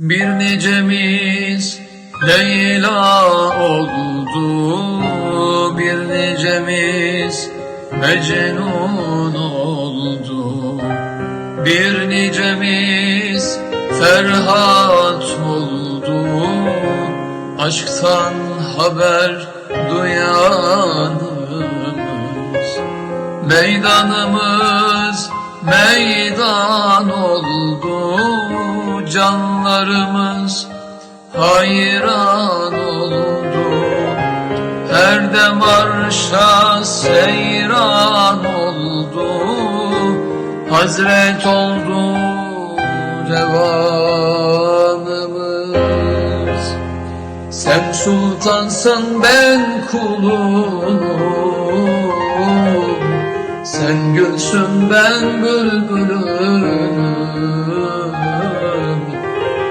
Bir nicemiz Leyla oldu. Bir nicemiz Mecnun oldu. Bir nicemiz Ferhat oldu. Aşktan haber duyanımız Meydanımız meydan oldu Canlarımız hayran oldu Her dem arşa seyran oldu. Hazret oldu revanımız Sen sultansın ben kulunum. Sen gülsün ben bülbülüm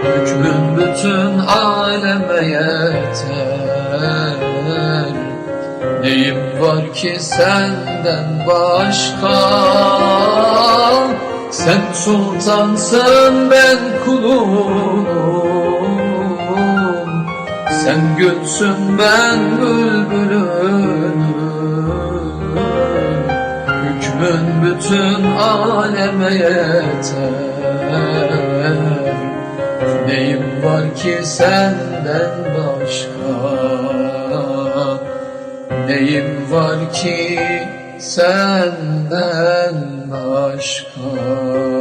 Hükmün bütün aleme yeter. Neyim var ki senden başka? Sen sultansın ben kulum. Sen gülsün ben bülbülüm. Hükmün bütün aleme yeter var ki senden başka? Neyim var ki senden başka